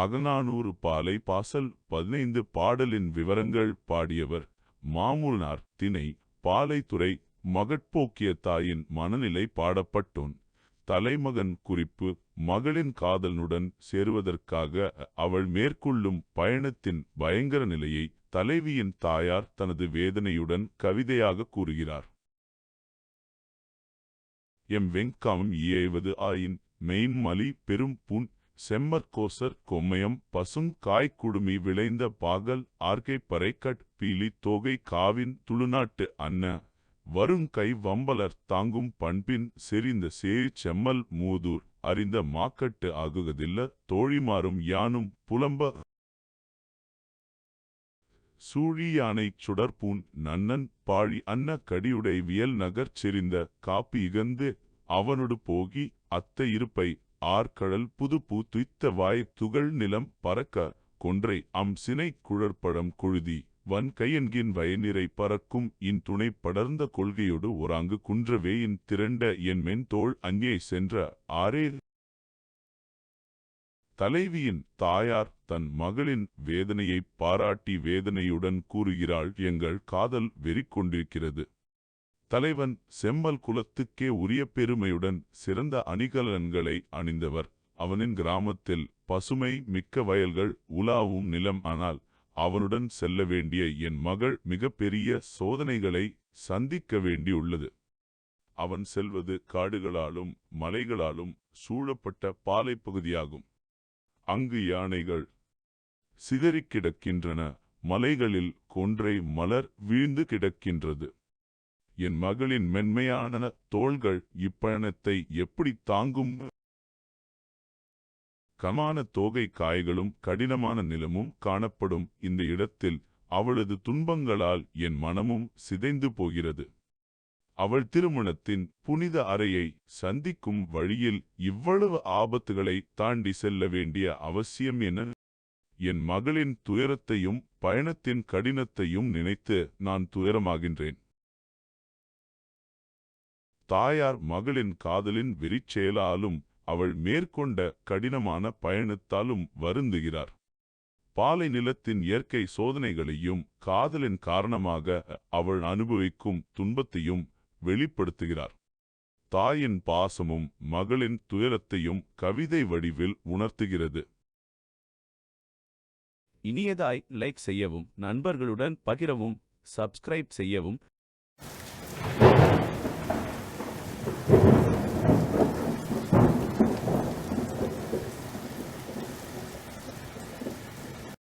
அகநானூறு பாலை பாசல் பதினைந்து பாடலின் விவரங்கள் பாடியவர் மாமூனார் திணை பாலைத்துறை மகட்போக்கிய தாயின் மனநிலை பாடப்பட்டோன். தலைமகன் குறிப்பு மகளின் காதலனுடன் சேருவதற்காக அவள் மேற்கொள்ளும் பயணத்தின் பயங்கர நிலையை தலைவியின் தாயார் தனது வேதனையுடன் கவிதையாக கூறுகிறார். எம் வெங்காமம் இயைவது ஆயின் மெய்மலி பெரும் புண் செம்மற்கோசர் கொம்மயம் பசுங் காய்க்குடுமி விளைந்த பாகல் ஆர்கை பறைக்கட் பீலி தோகை காவின் துளுநாட்டு அன்ன வருங்கை வம்பலர் தாங்கும் பண்பின் செறிந்த சேரி செம்மல் மூதூர் அறிந்த மாக்கட்டு ஆகுகதில்ல தோழிமாறும் யானும் புலம்ப சூழியானைச் சுடர்பூன் நன்னன் பாழி அன்ன கடியுடை வியல் நகர் செறிந்த காப்பி இகந்து அவனொடு போகி அத்த இருப்பை ஆர்கழல் புதுப்பூ துய்த்த வாய் துகள் நிலம் பறக்க கொன்றை அம் சினை குழற்படம் குழுதி வன் கையன்கின் வயநிறை பறக்கும் இன் துணை படர்ந்த கொள்கையோடு ஒராங்கு குன்றவேயின் திரண்ட என் மென் தோள் அங்கே சென்ற ஆரே தலைவியின் தாயார் தன் மகளின் வேதனையைப் பாராட்டி வேதனையுடன் கூறுகிறாள் எங்கள் காதல் வெறிக்கொண்டிருக்கிறது தலைவன் செம்மல் குலத்துக்கே உரிய பெருமையுடன் சிறந்த அணிகலன்களை அணிந்தவர். அவனின் கிராமத்தில் பசுமை மிக்க வயல்கள் உலாவும் நிலம் ஆனால் அவனுடன் செல்ல வேண்டிய என் மகள் மிகப்பெரிய சோதனைகளை சந்திக்க வேண்டியுள்ளது. அவன் செல்வது காடுகளாலும் மலைகளாலும் சூழப்பட்ட பாலைப்பகுதியாகும் அங்கு யானைகள் சிதறிக் கிடக்கின்றன. மலைகளில் கொன்றை மலர் வீழ்ந்து கிடக்கின்றது. என் மகளின் மென்மையான தோள்கள் இப்பயணத்தை எப்படி தாங்கும்? கமான தோகை காய்களும் கடினமான நிலமும் காணப்படும் இந்த இடத்தில் அவளது துன்பங்களால் என் மனமும் சிதைந்து போகிறது. அவள் திருமணத்தின் புனித அறையை சந்திக்கும் வழியில் இவ்வளவு ஆபத்துகளை தாண்டி செல்ல வேண்டிய அவசியம் என்ன? என் மகளின் துயரத்தையும் பயணத்தின் கடினத்தையும் நினைத்து நான் துயரமாகின்றேன். தாயார் மகளின் காதலின் வெறிச்செயலாலும் அவள் மேற்கொண்ட கடினமான பயணத்தாலும் வருந்துகிறார். பாலை நிலத்தின் இயற்கை சோதனைகளையும் காதலின் காரணமாக அவள் அனுபவிக்கும் துன்பத்தையும் வெளிப்படுத்துகிறார். தாயின் பாசமும் மகளின் துயரத்தையும் கவிதை வடிவில் உணர்த்துகிறது. இனியதாய் லைக் செய்யவும் நண்பர்களுடன் பகிரவும் சப்ஸ்கிரைப் செய்யவும்